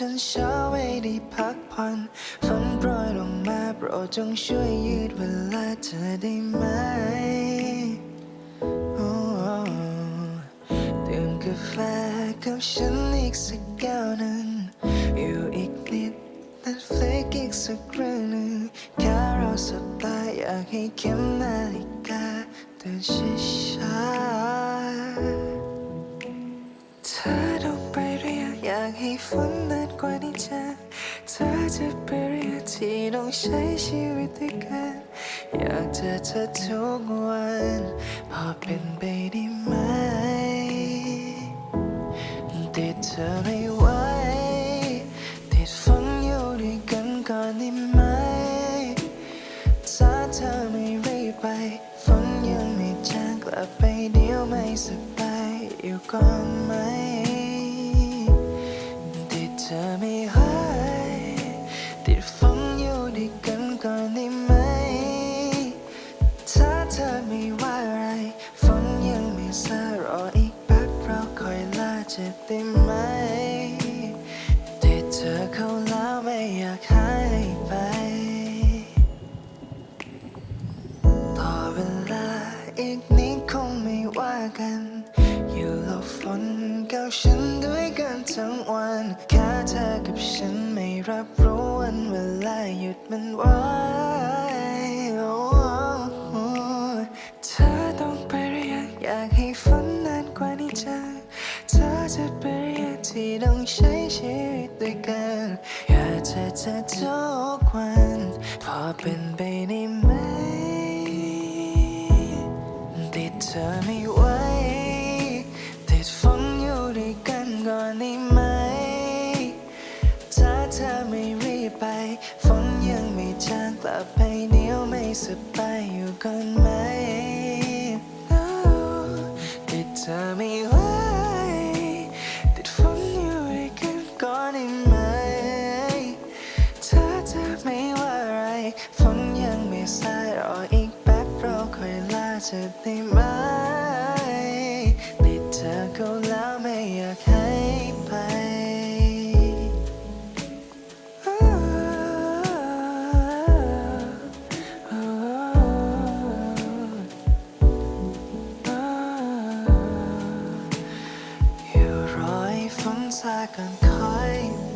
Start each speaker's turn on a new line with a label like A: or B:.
A: จนเช้าไม่ได้พักผ่อนฝนโปรยลงมาโปรดจงช่วยยืดเวลาเธอได้ไหมดื่มกาแฟกับฉันอีกสักแก้วหนึ่งอยู่อีกนิด Netflix อีกสักเรื่องหนึ่งแค่เราสบตาอยากให้เข็มนาฬิกาเดินช้าๆเธอต้องไปเรียนอยากให้ฝน ต้องใช้ชีวิตด้วยกัน อยากเจอเธอทุกวัน พอเป็นไปได้ไหมติดเธอไม่ไหวติดฝันอยู่ด้วยกันก่อนได้ไหมถ้าเธอไม่รีบไปฝันยังไม่จางกลับไปเดี๋ยวไม่สบายอยู่ก่อนไหมติดเธอไม่หายติดฝน อีกนิดคงไม่ว่ากัน อยู่หลบฝนกับฉันด้วยกันทั้งวันแค่เธอกับฉันไม่รับรู้วันเวลาหยุดมันไว้เธอต้องไปเรียนอยากให้ฝนนานกว่านี้จังเธอจะไปเรียนที่ต้องใช้ชีวิตด้วยกันอยากจะเจอทุกวันพอเป็นไปได้ไหม ไหม ถ้าเธอไม่รีบไป ฝนยังไม่จางกลับไปเดียวไม่สบายอยู่ก่อนไหม No ติดเธอไม่ไหวติดฝนอยู่ด้วยกันก่อนได้ไหม ถ้าเธอไม่ว่าอะไร ฝนยังไม่สายรออีกแป๊บเราค่อยลาจะได้ไหม อยู่รอ